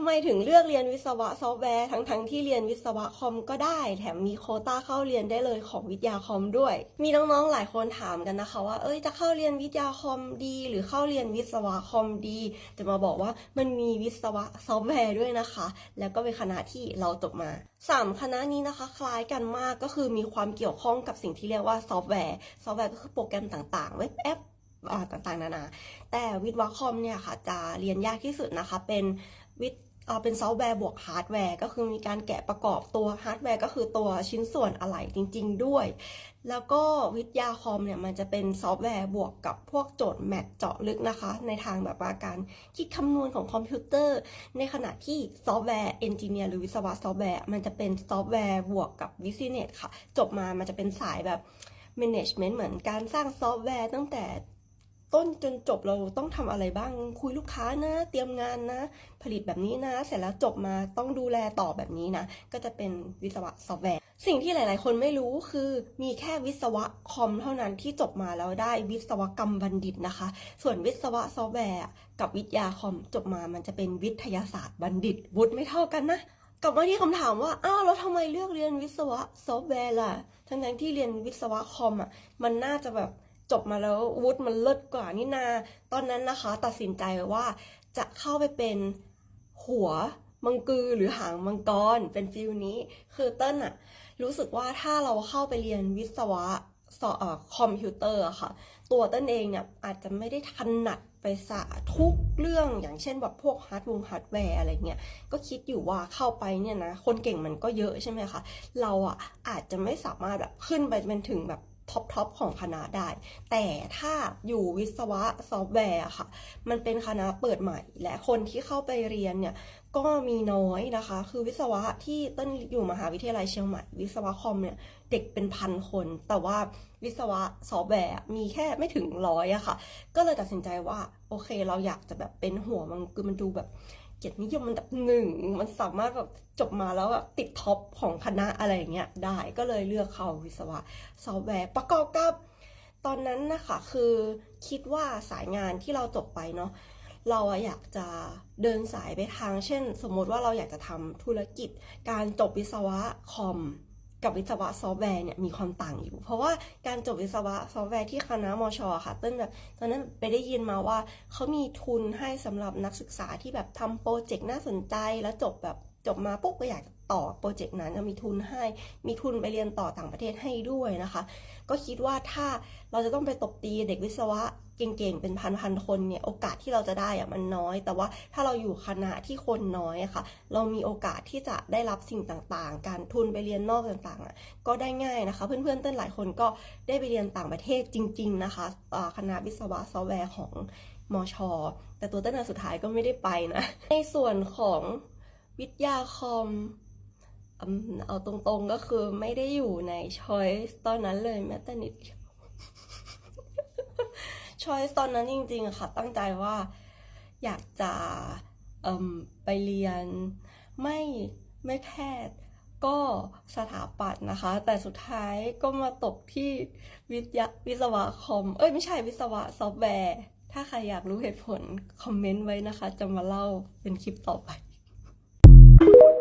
ำไมถึงเลือกเรียนวิศวะซอฟต์แวร์ทั้งๆที่เรียนวิศวะคอมก็ได้ แถมมีโคต้าเข้าเรียนได้เลยของวิทยาคอมด้วย มีน้องๆหลายคนถามกันนะคะว่าเอ้ยจะเข้าเรียนวิทยาคอมดี หรือเข้าเรียนวิศวะคอมดีจะมาบอกว่ามันมีวิศวะซอฟต์แวร์ด้วยนะคะ แล้วก็เป็นคณะที่เราจบมาสามคณะนี้นะคะ คล้ายกันมากก็คือมีความเกี่ยวข้องกับสิ่งที่เรียกว่าซอฟต์แวร์ซอฟต์แวร์ก็คือโปรแกรมต่างๆเว็บแอปต่างๆนานาแต่วิทย์วะคอมเนี่ยค่ะจะเรียนยากที่สุดนะคะเป็นวิทย์ เอ่อเป็นซอฟต์แวร์บวกฮาร์ดแวร์ก็คือมีการแกะประกอบตัวฮาร์ดแวร์ก็คือตัวชิ้นส่วนอะไหล่จริง ๆ ด้วย แล้วก็วิทยาคอมเนี่ยมันจะเป็นซอฟต์แวร์บวกกับพวกโจทย์แมทเจาะลึกนะคะ ในทางแบบว่าการคิดคำนวณของคอมพิวเตอร์ ในขณะที่ซอฟต์แวร์เอนจิเนียร์หรือวิศวะซอฟต์แวร์มันจะเป็นซอฟต์แวร์บวกกับวิสิเนสค่ะ จบมามันจะเป็นสายแบบ management เหมือนการสร้างซอฟต์แวร์ตั้งแต่ ต้นจนจบเราต้องทำอะไรบ้าง คุยลูกค้านะ เตรียมงานนะ ผลิตแบบนี้นะ เสร็จแล้วจบมาต้องดูแลต่อแบบนี้นะ ก็จะเป็นวิศวะซอฟต์แวร์สิ่งที่หลาย ๆ คนไม่รู้คือมีแค่วิศวะคอมเท่านั้นที่จบมาแล้วได้วิศวกรรมบัณฑิตนะคะ ส่วนวิศวะซอฟต์แวร์กับวิทยาคอมจบมามันจะเป็นวิทยาศาสตร์บัณฑิตวุฒิไม่เท่ากันนะกลับมาที่คำถามว่า อ้าว แล้วทำไมเลือกเรียนวิศวะซอฟต์แวร์ล่ะ ทั้งๆที่เรียนวิศวะคอมอะ มันน่าจะแบบ จบมาแล้ววุฒิมันเลิศกว่านี่นา ตอนนั้นนะคะ ตัดสินใจว่าจะเข้าไปเป็นหัวมังกือหรือหางมังกรเป็นฟิลนี้ คือเต้นอะรู้สึกว่าถ้าเราเข้าไปเรียนวิศวะสอคอมพิวเตอร์ค่ะ ตัวเต้นเองเนี่ยอาจจะไม่ได้ถนัดไปสะทุกเรื่องอย่างเช่นแบบพวกฮาร์ดวงฮาร์ดแวร์อะไรเงี้ยก็คิดอยู่ว่าเข้าไปเนี่ยนะ คนเก่งมันก็เยอะใช่ไหมคะ เราอะอาจจะไม่สามารถแบบขึ้นไปเป็นถึงแบบ ท็อปทอปของคณะได้ แต่ถ้าอยู่วิศวะซอฟต์แวร์ค่ะ มันเป็นคณะเปิดใหม่ และคนที่เข้าไปเรียนเนี่ยก็มีน้อยนะคะ คือวิศวะที่ต้นอยู่มหาวิทยาลัยเชียงใหม่ วิศวะคอมเนี่ยเด็กเป็นพันคน แต่ว่าวิศวะซอฟต์แวร์มีแค่ไม่ถึงร้อยอะค่ะ ก็เลยตัดสินใจว่า โอเคเราอยากจะแบบเป็นหัวมันคือมันดูแบบ เกียรตินิยมมันดับหนึ่งมันสามารถแบบจบมาแล้วแบบติดท็อปของคณะอะไรอย่างเงี้ยได้ก็เลยเลือกเข้าวิศวะซอฟต์แวร์ประกอบกับตอนนั้นนะคะคือคิดว่าสายงานที่เราจบไปเนาะเราอะอยากจะเดินสายไปทาง เช่น สมมติว่าเราอยากจะทำธุรกิจ การจบวิศวะคอม กับวิศวะซอฟต์แวร์เนี่ยมีความต่างอยู่ เพราะว่าการจบวิศวะซอฟต์แวร์ที่คณะมชค่ะเต้นแบบตอนนั้นไปได้ยินมาว่าเขามีทุนให้สำหรับนักศึกษาที่แบบทำโปรเจกต์น่าสนใจแล้วจบแบบ จบมาปุ๊บก็อยากจะต่อโปรเจกต์นั้นจะมีทุนให้ มีทุนไปเรียนต่อต่างประเทศให้ด้วยนะคะ ก็คิดว่าถ้าเราจะต้องไปตบตีเด็กวิศวะเก่งๆ เป็นพันๆคนเนี่ย โอกาสที่เราจะได้อะมันน้อย แต่ว่าถ้าเราอยู่คณะที่คนน้อยอะค่ะ เรามีโอกาสที่จะได้รับสิ่งต่างๆ การทุนไปเรียนนอกต่างๆอะก็ได้ง่ายนะคะ เพื่อนๆเต้นหลายคนก็ได้ไปเรียนต่างประเทศจริง ๆ นะคะคณะวิศวะซอฟต์แวร์ของมชแต่ตัวเต้นสุดท้ายก็ไม่ได้ไปนะ ในส่วนของ วิทยาคอมเอาตรงๆก็คือไม่ได้อยู่ในช้อยส์ตอนนั้นเลยแม้แต่นิดเดียวช้อยส์ตอนนั้นจริงๆค่ะ ตั้งใจว่าอยากจะไปเรียนไม่ไม่แพทย์ก็สถาปัตย์นะคะ แต่สุดท้ายก็มาตกที่วิทยาวิศวะคอม เอ้ยไม่ใช่วิศวะซอฟต์แวร์ ถ้าใครอยากรู้เหตุผล คอมเมนต์ไว้นะคะ จะมาเล่าเป็นคลิปต่อไป you.